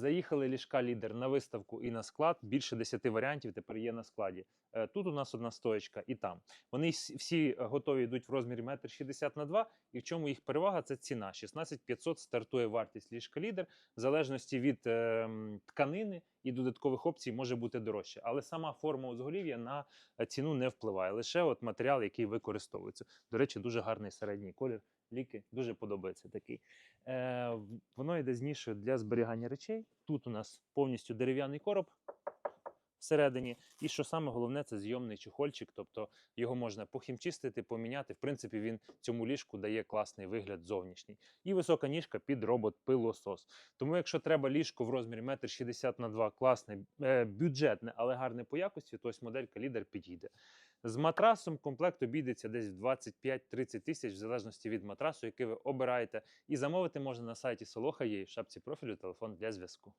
Заїхали ліжка лідер на виставку і на склад. Більше 10 варіантів тепер є на складі. Е, Тут у нас одна стоечка і там. Вони всі готові йдуть в розмірі 1,60 на 2 І в чому їх перевага? Це ціна. 16 500 стартує вартість ліжка лідер. В залежності від е, тканини і додаткових опцій може бути дорожче. Але сама форма узголів'я на ціну не впливає. Лише от матеріал, який використовується. До речі, дуже гарний середній колір. Ліки дуже подобається такий. Е, воно йде з для зберігання речей. Тут у нас повністю дерев'яний короб всередині. І що саме головне, це зйомний чехольчик, тобто його можна похімчистити, поміняти. В принципі, він цьому ліжку дає класний вигляд зовнішній. І висока ніжка під робот-пилосос. Тому, якщо треба ліжко в розмірі 1,60 на 2, класне, е, бюджетне, але гарне по якості, то ось моделька лідер підійде. З матрасом комплект обійдеться десь в 25-30 тисяч, в залежності від матрасу, який ви обираєте. І замовити можна на сайті Солоха є в шапці профілю телефон для зв'язку.